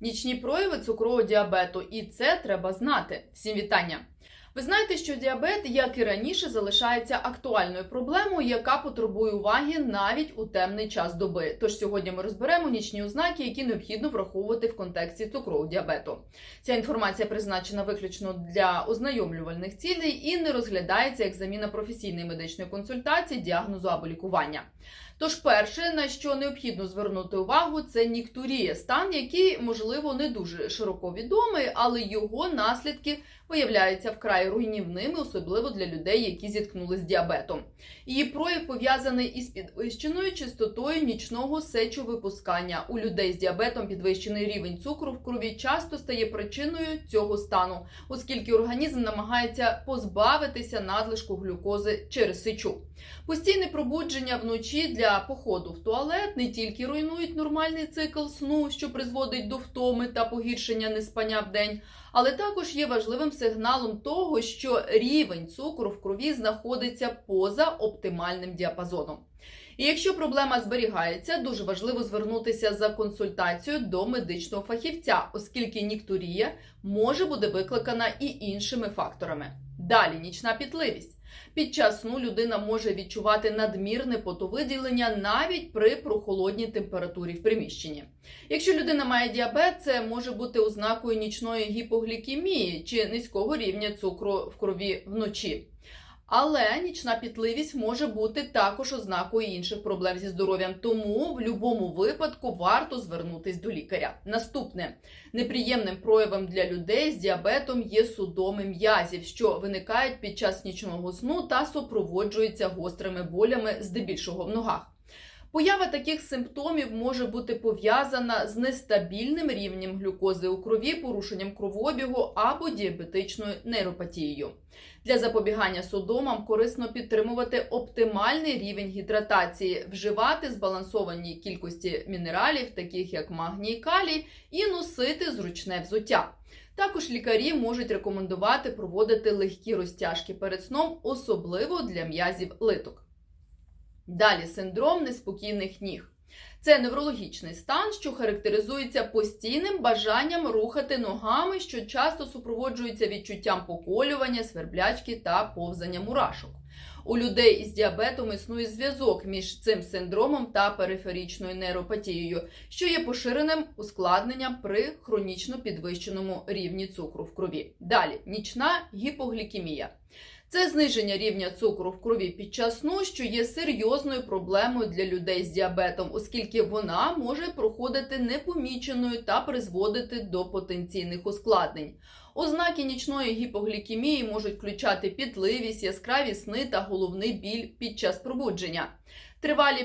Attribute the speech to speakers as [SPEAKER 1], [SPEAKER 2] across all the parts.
[SPEAKER 1] нічні прояви цукрового діабету, і це треба знати. Всім вітання! Ви знаєте, що діабет, як і раніше, залишається актуальною проблемою, яка потребує уваги навіть у темний час доби. Тож сьогодні ми розберемо нічні ознаки, які необхідно враховувати в контексті цукрового діабету. Ця інформація призначена виключно для ознайомлювальних цілей і не розглядається як заміна професійної медичної консультації, діагнозу або лікування. Тож, перше, на що необхідно звернути увагу, це ніктурія, стан, який можливо не дуже широко відомий, але його наслідки виявляються вкрай руйнівними, особливо для людей, які зіткнулися з діабетом. Її прояв пов'язаний із підвищеною частотою нічного сечовипускання. У людей з діабетом підвищений рівень цукру в крові часто стає причиною цього стану, оскільки організм намагається позбавитися надлишку глюкози через сечу. Постійне пробудження вночі для походу в туалет не тільки руйнують нормальний цикл сну, що призводить до втоми та погіршення неспання в день, але також є важливим сигналом того, що рівень цукру в крові знаходиться поза оптимальним діапазоном. І якщо проблема зберігається, дуже важливо звернутися за консультацією до медичного фахівця, оскільки ніктурія може бути викликана і іншими факторами. Далі нічна пітливість. Під час сну людина може відчувати надмірне потовиділення навіть при прохолодній температурі в приміщенні. Якщо людина має діабет, це може бути ознакою нічної гіпоглікемії чи низького рівня цукру в крові вночі. Але нічна пітливість може бути також ознакою інших проблем зі здоров'ям, тому в будь-якому випадку варто звернутись до лікаря. Наступне неприємним проявом для людей з діабетом є судоми м'язів, що виникають під час нічного сну та супроводжуються гострими болями, здебільшого в ногах. Поява таких симптомів може бути пов'язана з нестабільним рівнем глюкози у крові, порушенням кровообігу або діабетичною нейропатією. Для запобігання судомам корисно підтримувати оптимальний рівень гідратації, вживати збалансовані кількості мінералів, таких як магній калій, і носити зручне взуття. Також лікарі можуть рекомендувати проводити легкі розтяжки перед сном, особливо для м'язів литок. Далі синдром неспокійних ніг. Це неврологічний стан, що характеризується постійним бажанням рухати ногами, що часто супроводжується відчуттям поколювання, сверблячки та повзання мурашок. У людей із діабетом існує зв'язок між цим синдромом та периферичною нейропатією, що є поширеним ускладненням при хронічно підвищеному рівні цукру в крові. Далі нічна гіпоглікемія. Це зниження рівня цукру в крові під час сну, що є серйозною проблемою для людей з діабетом, оскільки вона може проходити непоміченою та призводити до потенційних ускладнень. Ознаки нічної гіпоглікемії можуть включати підливість, яскраві сни та головний біль під час пробудження. Тривалі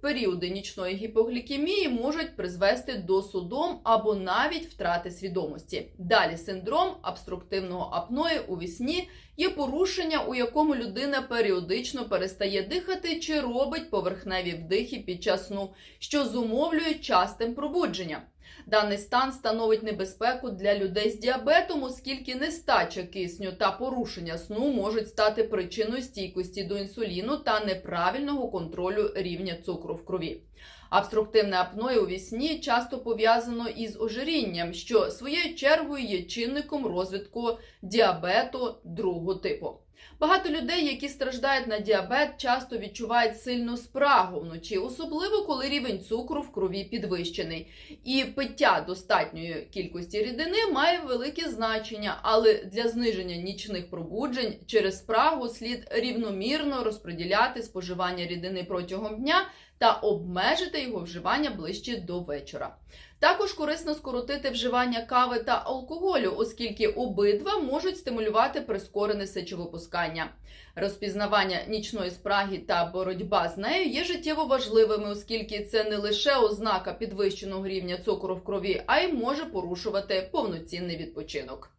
[SPEAKER 1] періоди нічної гіпоглікемії можуть призвести до судом або навіть втрати свідомості. Далі синдром обструктивного апної у вісні є порушення, у якому людина періодично перестає дихати чи робить поверхневі вдихи під час сну, що зумовлює частим пробудженням. Даний стан становить небезпеку для людей з діабетом, оскільки нестача кисню та порушення сну можуть стати причиною стійкості до інсуліну та неправильного контролю рівня цукру в крові. Обструктивне апноє у вісні часто пов'язано із ожирінням, що своєю чергою є чинником розвитку діабету другого типу. Багато людей, які страждають на діабет, часто відчувають сильну спрагу вночі, особливо коли рівень цукру в крові підвищений. І пиття достатньої кількості рідини має велике значення, але для зниження нічних пробуджень через спрагу слід рівномірно розподіляти споживання рідини протягом дня та обмежити його вживання ближче до вечора. Також корисно скоротити вживання кави та алкоголю, оскільки обидва можуть стимулювати прискорене сечовипускання. Розпізнавання нічної спраги та боротьба з нею є життєво важливими, оскільки це не лише ознака підвищеного рівня цукру в крові, а й може порушувати повноцінний відпочинок.